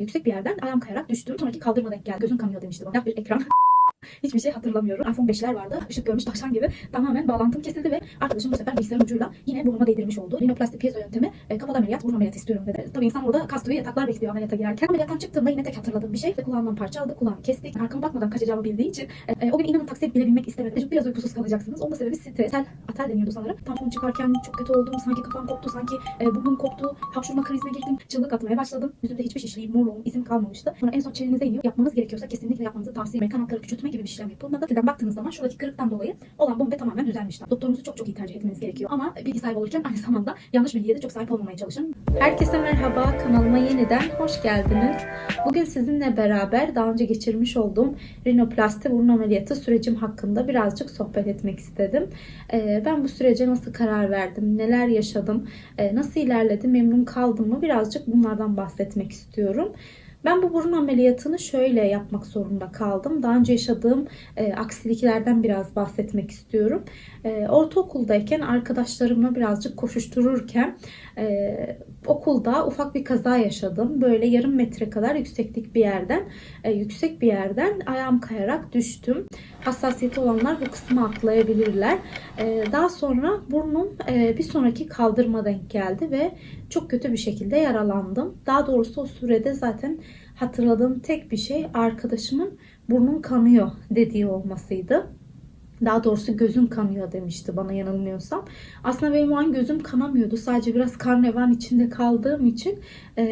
Yüksek bir yerden ayağım kayarak düştüm. Sonraki kaldırma denk geldi. Gözüm kanıyor demişti bana. bir ekran. Hiçbir şey hatırlamıyorum. iPhone 5'ler vardı. Işık görmüş tavşan gibi. Tamamen bağlantım kesildi ve arkadaşım bu sefer bilgisayarın ucuyla yine burnuma değdirmiş oldu. Rinoplasti piezo yöntemi. E, kapalı ameliyat, burun ameliyatı istiyorum dedi. Tabii insan burada kastığı yataklar bekliyor ameliyata girerken. Ameliyattan çıktığımda yine tek hatırladığım bir şey. İşte kulağımdan parça aldı. Kulağımı kestik. Arkama bakmadan kaçacağımı bildiği için. E, e, o gün inanın taksiye bile binmek istemedim. Biraz uykusuz kalacaksınız. Onun da sebebi stresel atel deniyordu sanırım. Tampon çıkarken çok kötü oldum. Sanki kafam koptu. Sanki e, burnum koptu. Hapşurma krizine girdim. Çığlık atmaya başladım. Yüzümde hiçbir şişliğim, morluğum, izim kalmamıştı. Sonra en son çenenize iniyor. Yapmanız gerekiyorsa kesinlikle yapmanızı tavsiye ederim. Kanatları gibi bir işlem yapılmadı. Sizden baktığınız zaman şuradaki kırıktan dolayı olan bombe tamamen düzelmişti. Doktorunuzu çok çok iyi tercih etmeniz gerekiyor. Ama bilgi sahibi olurken aynı zamanda yanlış bilgiye de çok sahip olmamaya çalışın. Herkese merhaba, kanalıma yeniden hoş geldiniz. Bugün sizinle beraber daha önce geçirmiş olduğum rinoplasti burun ameliyatı sürecim hakkında birazcık sohbet etmek istedim. Ee, Ben bu sürece nasıl karar verdim, neler yaşadım, e, nasıl ilerledi, memnun kaldım mı birazcık bunlardan bahsetmek istiyorum. Ben bu burun ameliyatını şöyle yapmak zorunda kaldım. Daha önce yaşadığım e, aksiliklerden biraz bahsetmek istiyorum. E, ortaokuldayken arkadaşlarımla birazcık koşuştururken e, okulda ufak bir kaza yaşadım. Böyle yarım metre kadar yükseklik bir yerden, e, yüksek bir yerden ayağım kayarak düştüm. Hassasiyeti olanlar bu kısmı atlayabilirler. E, daha sonra burnum e, bir sonraki kaldırma denk geldi ve çok kötü bir şekilde yaralandım. Daha doğrusu o sürede zaten hatırladığım tek bir şey arkadaşımın burnun kanıyor dediği olmasıydı. Daha doğrusu gözüm kanıyor demişti bana yanılmıyorsam. Aslında benim o an gözüm kanamıyordu. Sadece biraz karnevan içinde kaldığım için e,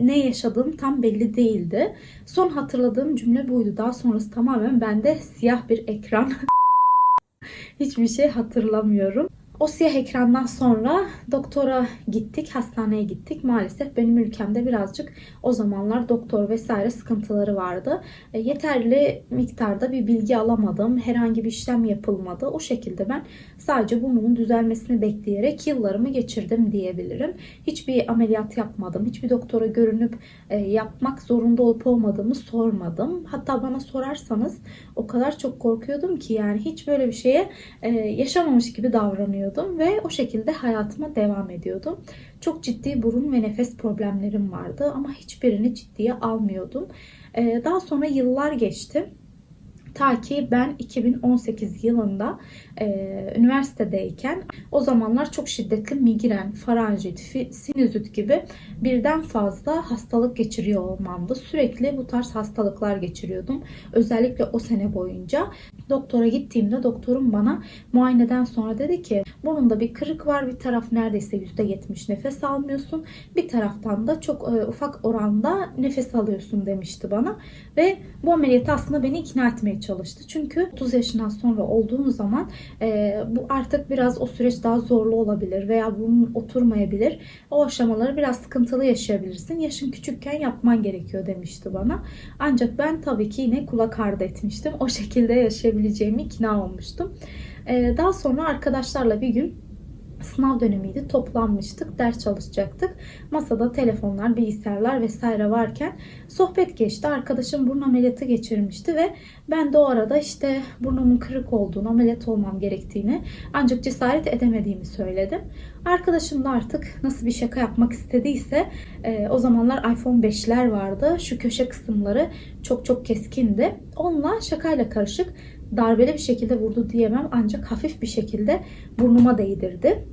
ne yaşadığım tam belli değildi. Son hatırladığım cümle buydu. Daha sonrası tamamen bende siyah bir ekran. Hiçbir şey hatırlamıyorum. O siyah ekrandan sonra doktora gittik, hastaneye gittik. Maalesef benim ülkemde birazcık o zamanlar doktor vesaire sıkıntıları vardı. E, yeterli miktarda bir bilgi alamadım. Herhangi bir işlem yapılmadı. O şekilde ben sadece burnumun düzelmesini bekleyerek yıllarımı geçirdim diyebilirim. Hiçbir ameliyat yapmadım. Hiçbir doktora görünüp e, yapmak zorunda olup olmadığımı sormadım. Hatta bana sorarsanız o kadar çok korkuyordum ki yani hiç böyle bir şeye e, yaşamamış gibi davranıyordum ve o şekilde hayatıma devam ediyordum. Çok ciddi burun ve nefes problemlerim vardı ama hiçbirini ciddiye almıyordum. E, daha sonra yıllar geçti. Ta ki ben 2018 yılında e, üniversitedeyken o zamanlar çok şiddetli migren, faranjit, sinüzit gibi birden fazla hastalık geçiriyor olmamdı. Sürekli bu tarz hastalıklar geçiriyordum. Özellikle o sene boyunca. Doktora gittiğimde doktorum bana muayeneden sonra dedi ki burnunda bir kırık var. Bir taraf neredeyse %70 nefes almıyorsun. Bir taraftan da çok e, ufak oranda nefes alıyorsun demişti bana. Ve bu ameliyatı aslında beni ikna etmeye çalıştı. Çünkü 30 yaşından sonra olduğun zaman e, bu artık biraz o süreç daha zorlu olabilir veya bunun oturmayabilir. O aşamaları biraz sıkıntılı yaşayabilirsin. Yaşın küçükken yapman gerekiyor demişti bana. Ancak ben tabii ki yine kulak ardı etmiştim. O şekilde yaşayabileceğimi ikna olmuştum. E, daha sonra arkadaşlarla bir gün sınav dönemiydi. Toplanmıştık, ders çalışacaktık. Masada telefonlar, bilgisayarlar vesaire varken sohbet geçti. Arkadaşım burun ameliyatı geçirmişti ve ben de o arada işte burnumun kırık olduğunu, ameliyat olmam gerektiğini ancak cesaret edemediğimi söyledim. Arkadaşım da artık nasıl bir şaka yapmak istediyse e, o zamanlar iPhone 5'ler vardı. Şu köşe kısımları çok çok keskindi. Onunla şakayla karışık darbeli bir şekilde vurdu diyemem ancak hafif bir şekilde burnuma değdirdi.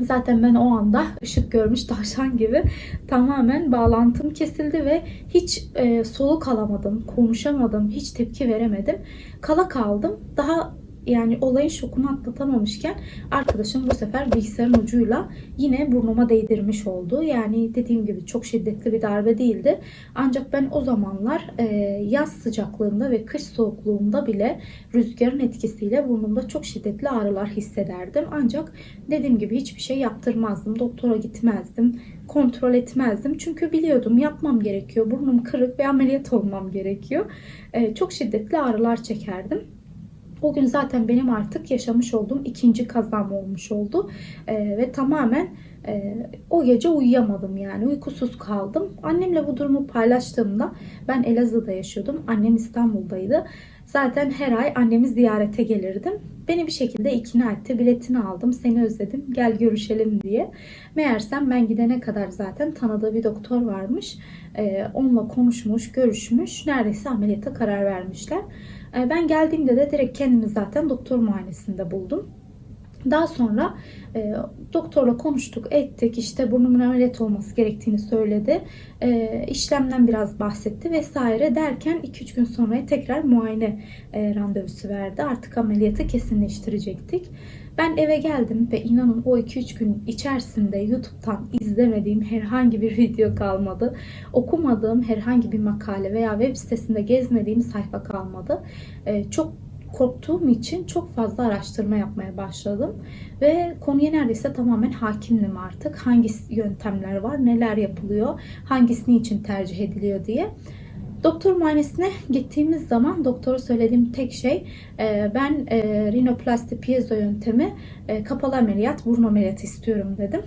Zaten ben o anda ışık görmüş tavşan gibi tamamen bağlantım kesildi ve hiç e, soluk alamadım, konuşamadım, hiç tepki veremedim. Kala kaldım. Daha yani olayın şokunu atlatamamışken arkadaşım bu sefer bilgisayarın ucuyla yine burnuma değdirmiş oldu. Yani dediğim gibi çok şiddetli bir darbe değildi. Ancak ben o zamanlar e, yaz sıcaklığında ve kış soğukluğunda bile rüzgarın etkisiyle burnumda çok şiddetli ağrılar hissederdim. Ancak dediğim gibi hiçbir şey yaptırmazdım. Doktora gitmezdim. Kontrol etmezdim. Çünkü biliyordum yapmam gerekiyor. Burnum kırık ve ameliyat olmam gerekiyor. E, çok şiddetli ağrılar çekerdim. O gün zaten benim artık yaşamış olduğum ikinci kazam olmuş oldu. Ee, ve tamamen e, o gece uyuyamadım yani uykusuz kaldım. Annemle bu durumu paylaştığımda ben Elazığ'da yaşıyordum. Annem İstanbul'daydı. Zaten her ay annemi ziyarete gelirdim. Beni bir şekilde ikna etti. Biletini aldım. Seni özledim. Gel görüşelim diye. Meğersem ben gidene kadar zaten tanıdığı bir doktor varmış. Ee, onunla konuşmuş, görüşmüş. Neredeyse ameliyata karar vermişler. Ee, ben geldiğimde de direkt kendimi zaten doktor muayenesinde buldum. Daha sonra e, doktorla konuştuk, ettik. İşte burnumun ameliyat olması gerektiğini söyledi. E, işlemden biraz bahsetti vesaire derken 2-3 gün sonra tekrar muayene e, randevusu verdi. Artık ameliyatı kesinleştirecektik. Ben eve geldim ve inanın o 2-3 gün içerisinde YouTube'dan izlemediğim herhangi bir video kalmadı. Okumadığım herhangi bir makale veya web sitesinde gezmediğim sayfa kalmadı. E, çok korktuğum için çok fazla araştırma yapmaya başladım. Ve konuya neredeyse tamamen hakimdim artık. Hangi yöntemler var, neler yapılıyor, hangisi için tercih ediliyor diye. Doktor muayenesine gittiğimiz zaman doktora söylediğim tek şey e, ben e, rinoplasti piezo yöntemi e, kapalı ameliyat, burun ameliyatı istiyorum dedim.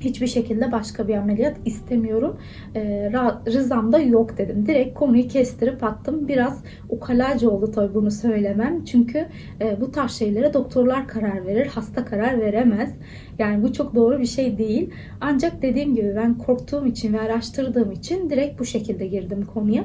Hiçbir şekilde başka bir ameliyat istemiyorum. E, rızam da yok dedim. Direkt konuyu kestirip attım. Biraz ukalaca oldu tabii bunu söylemem. Çünkü e, bu tarz şeylere doktorlar karar verir, hasta karar veremez. Yani bu çok doğru bir şey değil. Ancak dediğim gibi ben korktuğum için ve araştırdığım için direkt bu şekilde girdim konuya.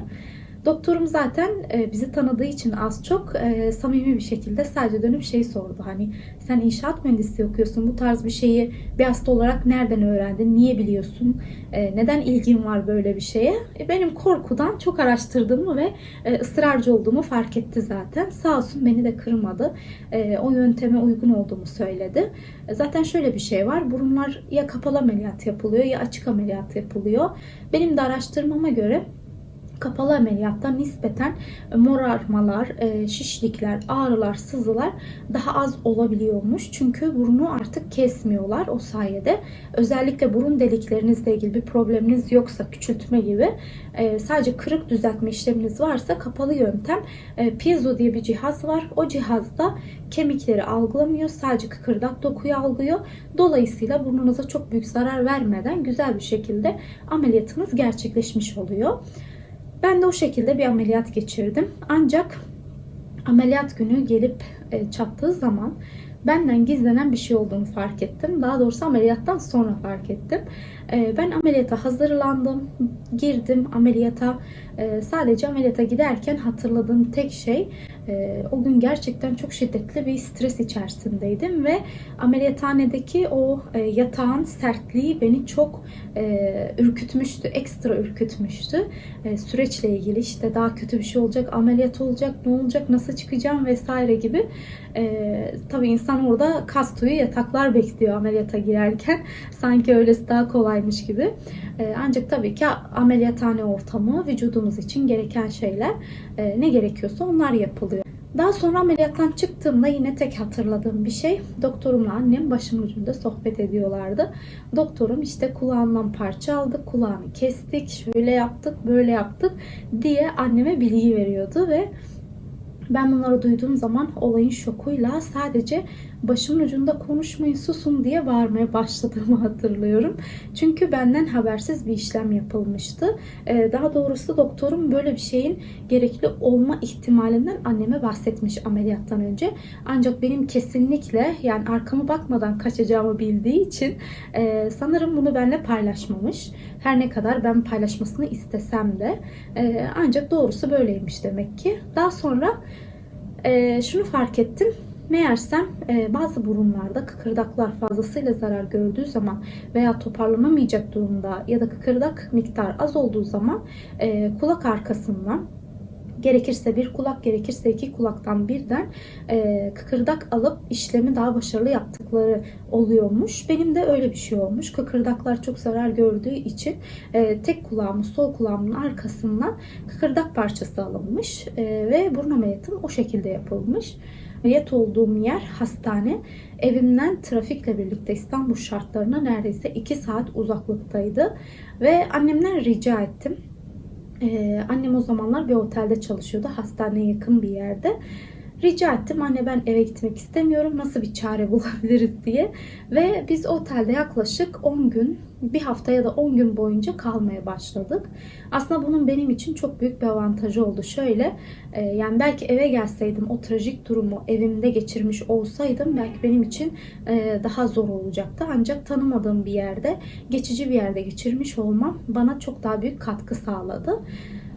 Doktorum zaten e, bizi tanıdığı için az çok e, samimi bir şekilde sadece dönüp şey sordu. Hani sen inşaat mühendisliği okuyorsun bu tarz bir şeyi bir hasta olarak nereden öğrendin, niye biliyorsun, e, neden ilgin var böyle bir şeye? Benim korkudan çok araştırdığımı ve ısrarcı olduğumu fark etti zaten. Sağ olsun beni de kırmadı. O yönteme uygun olduğumu söyledi. Zaten şöyle bir şey var. Burunlar ya kapalı ameliyat yapılıyor ya açık ameliyat yapılıyor. Benim de araştırmama göre kapalı ameliyatta nispeten morarmalar, e, şişlikler, ağrılar, sızılar daha az olabiliyormuş. Çünkü burnu artık kesmiyorlar o sayede. Özellikle burun deliklerinizle ilgili bir probleminiz yoksa küçültme gibi e, sadece kırık düzeltme işleminiz varsa kapalı yöntem e, piezo diye bir cihaz var. O cihazda kemikleri algılamıyor. Sadece kıkırdak dokuyu algılıyor. Dolayısıyla burnunuza çok büyük zarar vermeden güzel bir şekilde ameliyatınız gerçekleşmiş oluyor. Ben de o şekilde bir ameliyat geçirdim. Ancak ameliyat günü gelip e, çattığı zaman benden gizlenen bir şey olduğunu fark ettim. Daha doğrusu ameliyattan sonra fark ettim. E, ben ameliyata hazırlandım, girdim ameliyata. E, sadece ameliyata giderken hatırladığım tek şey e, o gün gerçekten çok şiddetli bir stres içerisindeydim ve ameliyathanedeki o e, yatağın sertliği beni çok e, ürkütmüştü, ekstra ürkütmüştü. Süreçle ilgili işte daha kötü bir şey olacak, ameliyat olacak, ne olacak, nasıl çıkacağım vesaire gibi. Tabii insan orada kas tüyü yataklar bekliyor ameliyata girerken. Sanki öylesi daha kolaymış gibi. E, ancak tabii ki ameliyathane ortamı vücudumuz için gereken şeyler e, ne gerekiyorsa onlar yapılıyor. Daha sonra ameliyattan çıktığımda yine tek hatırladığım bir şey doktorumla annem başımın ucunda sohbet ediyorlardı. Doktorum işte kulağından parça aldık, kulağını kestik, şöyle yaptık, böyle yaptık diye anneme bilgi veriyordu ve ben bunları duyduğum zaman olayın şokuyla sadece başımın ucunda konuşmayın susun diye bağırmaya başladığımı hatırlıyorum. Çünkü benden habersiz bir işlem yapılmıştı. Ee, daha doğrusu doktorum böyle bir şeyin gerekli olma ihtimalinden anneme bahsetmiş ameliyattan önce. Ancak benim kesinlikle yani arkamı bakmadan kaçacağımı bildiği için e, sanırım bunu benimle paylaşmamış. Her ne kadar ben paylaşmasını istesem de e, ancak doğrusu böyleymiş demek ki. Daha sonra e, şunu fark ettim. Meğersem e, bazı burunlarda kıkırdaklar fazlasıyla zarar gördüğü zaman veya toparlanamayacak durumda ya da kıkırdak miktar az olduğu zaman e, kulak arkasından gerekirse bir kulak gerekirse iki kulaktan birden e, kıkırdak alıp işlemi daha başarılı yaptıkları oluyormuş. Benim de öyle bir şey olmuş. Kıkırdaklar çok zarar gördüğü için e, tek kulağımın sol kulağımın arkasından kıkırdak parçası alınmış e, ve burun ameliyatım o şekilde yapılmış. Ameliyat olduğum yer hastane. Evimden trafikle birlikte İstanbul şartlarına neredeyse 2 saat uzaklıktaydı. Ve annemden rica ettim. Ee, annem o zamanlar bir otelde çalışıyordu. Hastaneye yakın bir yerde. Rica ettim anne ben eve gitmek istemiyorum nasıl bir çare bulabiliriz diye. Ve biz otelde yaklaşık 10 gün bir hafta ya da 10 gün boyunca kalmaya başladık. Aslında bunun benim için çok büyük bir avantajı oldu. Şöyle e, yani belki eve gelseydim o trajik durumu evimde geçirmiş olsaydım belki benim için e, daha zor olacaktı. Ancak tanımadığım bir yerde geçici bir yerde geçirmiş olmam bana çok daha büyük katkı sağladı.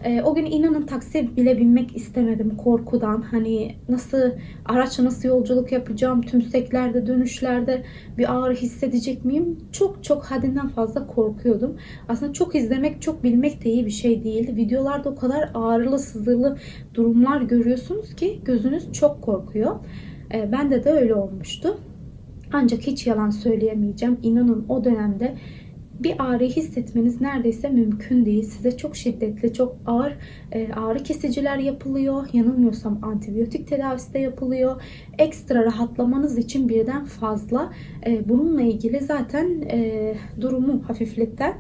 E, o gün inanın taksiye bile binmek istemedim korkudan. Hani nasıl araçla nasıl yolculuk yapacağım, tümseklerde, dönüşlerde bir ağrı hissedecek miyim? Çok çok haddinden fazla korkuyordum. Aslında çok izlemek, çok bilmek de iyi bir şey değil. Videolarda o kadar ağrılı, sızılı durumlar görüyorsunuz ki gözünüz çok korkuyor. E, bende de öyle olmuştu. Ancak hiç yalan söyleyemeyeceğim. İnanın o dönemde bir ağrıyı hissetmeniz neredeyse mümkün değil. Size çok şiddetli, çok ağır e, ağrı kesiciler yapılıyor. Yanılmıyorsam antibiyotik tedavisi de yapılıyor. Ekstra rahatlamanız için birden fazla e, bununla ilgili zaten e, durumu hafifleten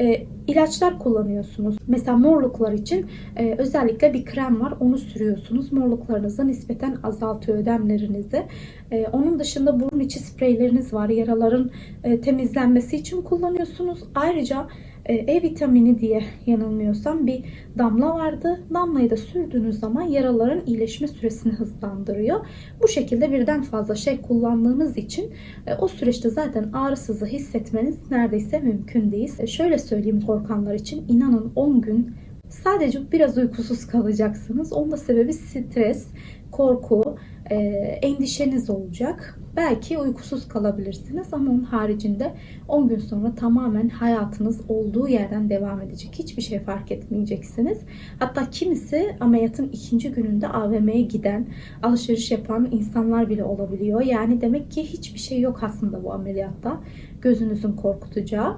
e, ilaçlar kullanıyorsunuz. Mesela morluklar için e, özellikle bir krem var. Onu sürüyorsunuz. Morluklarınızı nispeten azaltıyor ödemlerinizi. E, onun dışında burun içi spreyleriniz var. Yaraların e, temizlenmesi için kullanıyorsunuz. Ayrıca e, E vitamini diye yanılmıyorsam bir damla vardı. Damlayı da sürdüğünüz zaman yaraların iyileşme süresini hızlandırıyor. Bu şekilde birden fazla şey kullandığınız için e, o süreçte zaten ağrısızı hissetmeniz neredeyse mümkün değil. E, şöyle söyleyeyim korkanlar için inanın 10 gün sadece biraz uykusuz kalacaksınız. Onun da sebebi stres, korku, e, endişeniz olacak. Belki uykusuz kalabilirsiniz ama onun haricinde 10 gün sonra tamamen hayatınız olduğu yerden devam edecek. Hiçbir şey fark etmeyeceksiniz. Hatta kimisi ameliyatın ikinci gününde AVM'ye giden, alışveriş yapan insanlar bile olabiliyor. Yani demek ki hiçbir şey yok aslında bu ameliyatta. Gözünüzün korkutacağı.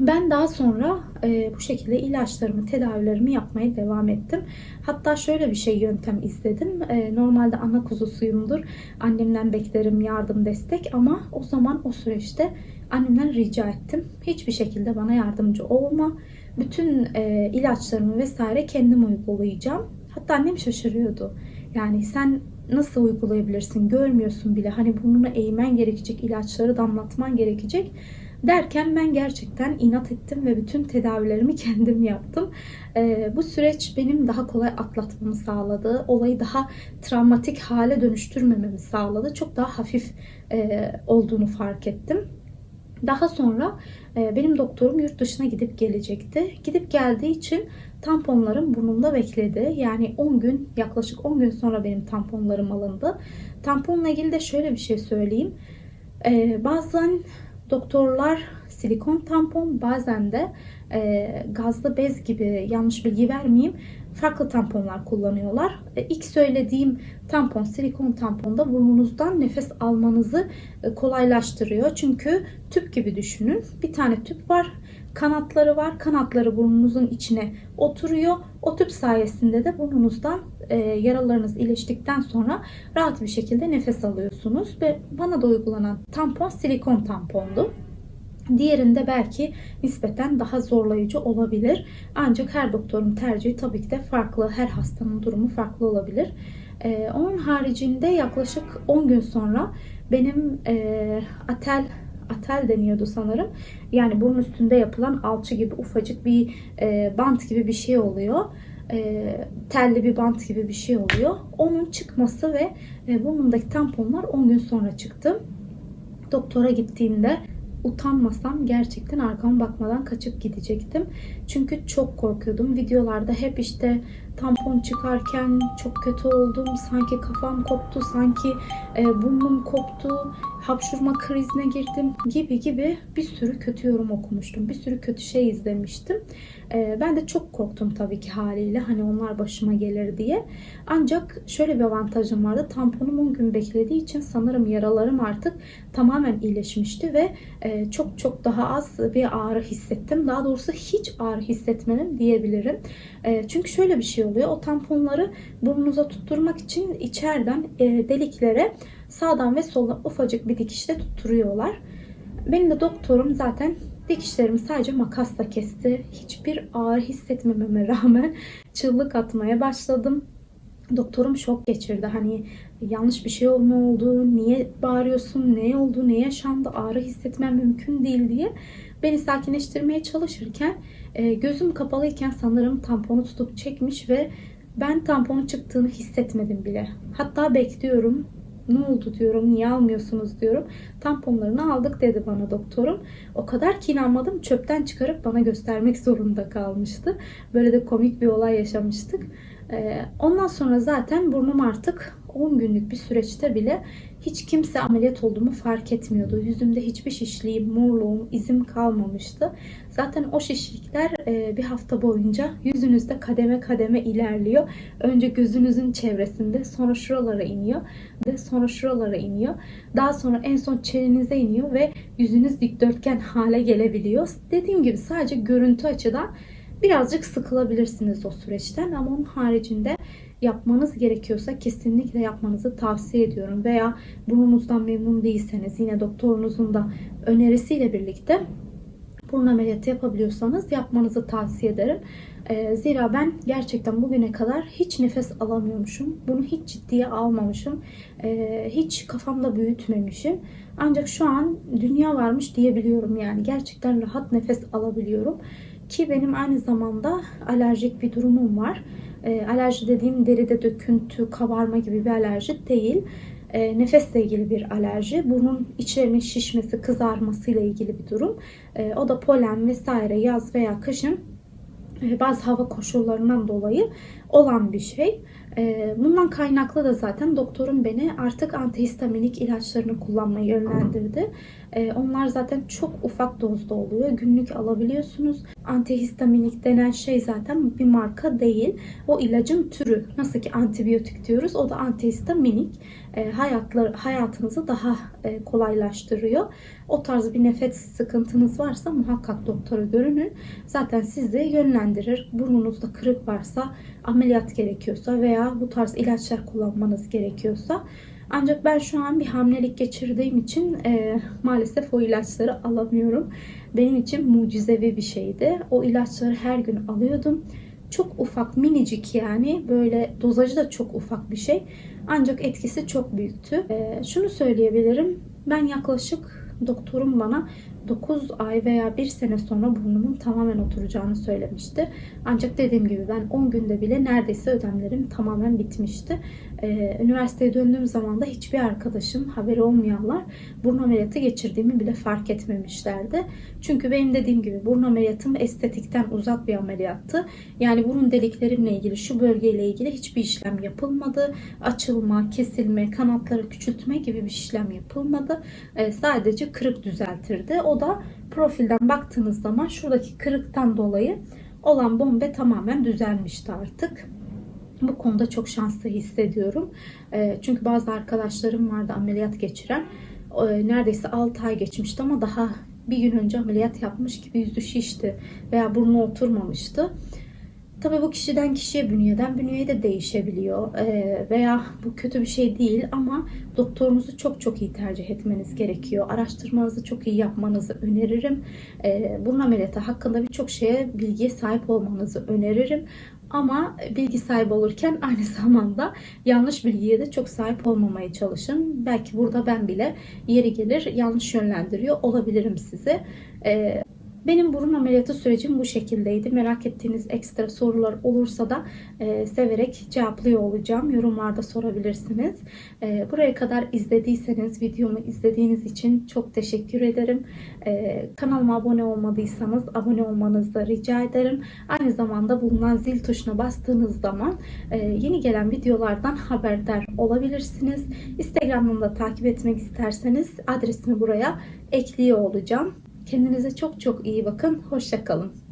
Ben daha sonra e, bu şekilde ilaçlarımı, tedavilerimi yapmaya devam ettim. Hatta şöyle bir şey yöntem izledim. E, normalde ana kuzusuyumdur. Annemden beklerim yardım, destek ama o zaman o süreçte annemden rica ettim. Hiçbir şekilde bana yardımcı olma. Bütün e, ilaçlarımı vesaire kendim uygulayacağım. Hatta annem şaşırıyordu. Yani sen nasıl uygulayabilirsin? Görmüyorsun bile. Hani burnunu eğmen gerekecek, ilaçları damlatman gerekecek. Derken ben gerçekten inat ettim ve bütün tedavilerimi kendim yaptım. Ee, bu süreç benim daha kolay atlatmamı sağladı. Olayı daha travmatik hale dönüştürmememi sağladı. Çok daha hafif e, olduğunu fark ettim. Daha sonra e, benim doktorum yurt dışına gidip gelecekti. Gidip geldiği için tamponlarım burnumda bekledi. Yani 10 gün yaklaşık 10 gün sonra benim tamponlarım alındı. Tamponla ilgili de şöyle bir şey söyleyeyim. E, bazen doktorlar silikon tampon bazen de e, gazlı bez gibi yanlış bilgi vermeyeyim farklı tamponlar kullanıyorlar. E, ilk söylediğim tampon silikon tamponda burnunuzdan nefes almanızı e, kolaylaştırıyor. Çünkü tüp gibi düşünün. Bir tane tüp var. Kanatları var. Kanatları burnunuzun içine oturuyor. O tüp sayesinde de burnunuzdan e, yaralarınız iyileştikten sonra rahat bir şekilde nefes alıyorsunuz. Ve bana da uygulanan tampon silikon tampondu. Diğerinde belki nispeten daha zorlayıcı olabilir. Ancak her doktorun tercihi tabii ki de farklı. Her hastanın durumu farklı olabilir. Ee, onun haricinde yaklaşık 10 gün sonra benim e, atel atel deniyordu sanırım. Yani burun üstünde yapılan alçı gibi ufacık bir e, bant gibi bir şey oluyor. E, telli bir bant gibi bir şey oluyor. Onun çıkması ve e, burnumdaki tamponlar 10 gün sonra çıktı. Doktora gittiğimde utanmasam gerçekten arkama bakmadan kaçıp gidecektim. Çünkü çok korkuyordum. Videolarda hep işte tampon çıkarken çok kötü oldum. Sanki kafam koptu, sanki e, burnum koptu, hapşurma krizine girdim gibi gibi bir sürü kötü yorum okumuştum. Bir sürü kötü şey izlemiştim. E, ben de çok korktum tabii ki haliyle. Hani onlar başıma gelir diye. Ancak şöyle bir avantajım vardı. Tamponum 10 gün beklediği için sanırım yaralarım artık tamamen iyileşmişti ve e, çok çok daha az bir ağrı hissettim. Daha doğrusu hiç ağrı hissetmedim diyebilirim. E, çünkü şöyle bir şey oluyor. O tamponları burnunuza tutturmak için içeriden e, deliklere sağdan ve soldan ufacık bir dikişle tutturuyorlar. Benim de doktorum zaten dikişlerimi sadece makasla kesti. Hiçbir ağrı hissetmememe rağmen çığlık atmaya başladım. Doktorum şok geçirdi. Hani yanlış bir şey mi oldu, niye bağırıyorsun, ne oldu, ne yaşandı, ağrı hissetmem mümkün değil diye beni sakinleştirmeye çalışırken e, gözüm kapalıyken sanırım tamponu tutup çekmiş ve ben tamponun çıktığını hissetmedim bile. Hatta bekliyorum. Ne oldu diyorum, niye almıyorsunuz diyorum. Tamponlarını aldık dedi bana doktorum. O kadar ki inanmadım çöpten çıkarıp bana göstermek zorunda kalmıştı. Böyle de komik bir olay yaşamıştık. Ee, ondan sonra zaten burnum artık 10 günlük bir süreçte bile hiç kimse ameliyat olduğumu fark etmiyordu. Yüzümde hiçbir şişliğim, morluğum, izim kalmamıştı. Zaten o şişlikler e, bir hafta boyunca yüzünüzde kademe kademe ilerliyor. Önce gözünüzün çevresinde, sonra şuralara iniyor ve sonra şuralara iniyor. Daha sonra en son çenenize iniyor ve yüzünüz dikdörtgen hale gelebiliyor. Dediğim gibi sadece görüntü açıdan birazcık sıkılabilirsiniz o süreçten ama onun haricinde yapmanız gerekiyorsa kesinlikle yapmanızı tavsiye ediyorum. Veya burnunuzdan memnun değilseniz yine doktorunuzun da önerisiyle birlikte burun ameliyatı yapabiliyorsanız yapmanızı tavsiye ederim. Ee, zira ben gerçekten bugüne kadar hiç nefes alamıyormuşum. Bunu hiç ciddiye almamışım. Ee, hiç kafamda büyütmemişim. Ancak şu an dünya varmış diyebiliyorum yani. Gerçekten rahat nefes alabiliyorum. Ki benim aynı zamanda alerjik bir durumum var. E, alerji dediğim deride döküntü, kabarma gibi bir alerji değil. E, nefesle ilgili bir alerji. Burnun içlerinin şişmesi, kızarmasıyla ilgili bir durum. E, o da polen vesaire yaz veya kışın e, bazı hava koşullarından dolayı olan bir şey. E, Bundan kaynaklı da zaten doktorum beni artık antihistaminik ilaçlarını kullanmaya yönlendirdi. E, Onlar zaten çok ufak dozda oluyor. Günlük alabiliyorsunuz. Antihistaminik denen şey zaten bir marka değil. O ilacın türü. Nasıl ki antibiyotik diyoruz. O da antihistaminik. E, Hayatlar, hayatınızı daha e, kolaylaştırıyor. O tarz bir nefes sıkıntınız varsa muhakkak doktora görünün. Zaten sizi yönlendirir. Burnunuzda kırık varsa, ameliyat gerekiyorsa veya bu tarz ilaçlar kullanmanız gerekiyorsa. Ancak ben şu an bir hamilelik geçirdiğim için e, maalesef o ilaçları alamıyorum. Benim için mucizevi bir şeydi. O ilaçları her gün alıyordum. Çok ufak, minicik yani. Böyle dozajı da çok ufak bir şey. Ancak etkisi çok büyüktü. E, şunu söyleyebilirim. Ben yaklaşık doktorum bana 9 ay veya 1 sene sonra burnumun tamamen oturacağını söylemişti. Ancak dediğim gibi ben 10 günde bile neredeyse ödemlerim tamamen bitmişti. Ee, üniversiteye döndüğüm zaman da hiçbir arkadaşım, haberi olmayanlar burun ameliyatı geçirdiğimi bile fark etmemişlerdi. Çünkü benim dediğim gibi burun ameliyatım estetikten uzak bir ameliyattı. Yani burun deliklerimle ilgili, şu bölgeyle ilgili hiçbir işlem yapılmadı. Açılma, kesilme, kanatları küçültme gibi bir işlem yapılmadı. Ee, sadece kırık düzeltirdi. O da profilden baktığınız zaman şuradaki kırıktan dolayı olan bombe tamamen düzelmişti artık. Bu konuda çok şanslı hissediyorum. Ee, Çünkü bazı arkadaşlarım vardı ameliyat geçiren. Ee, Neredeyse 6 ay geçmişti ama daha bir gün önce ameliyat yapmış gibi yüzü şişti veya burnu oturmamıştı. Tabii bu kişiden kişiye bünyeden bünyeye de değişebiliyor Ee, veya bu kötü bir şey değil ama doktorunuzu çok çok iyi tercih etmeniz gerekiyor. Araştırmanızı çok iyi yapmanızı öneririm. Burun ameliyatı hakkında birçok şeye bilgiye sahip olmanızı öneririm. Ama bilgi sahibi olurken aynı zamanda yanlış bilgiye de çok sahip olmamaya çalışın. Belki burada ben bile yeri gelir yanlış yönlendiriyor olabilirim sizi. Ee, benim burun ameliyatı sürecim bu şekildeydi. Merak ettiğiniz ekstra sorular olursa da e, severek cevaplıyor olacağım. Yorumlarda sorabilirsiniz. E, buraya kadar izlediyseniz, videomu izlediğiniz için çok teşekkür ederim. E, kanalıma abone olmadıysanız abone olmanızı rica ederim. Aynı zamanda bulunan zil tuşuna bastığınız zaman e, yeni gelen videolardan haberdar olabilirsiniz. Instagram'dan da takip etmek isterseniz adresimi buraya ekliyor olacağım. Kendinize çok çok iyi bakın. Hoşçakalın.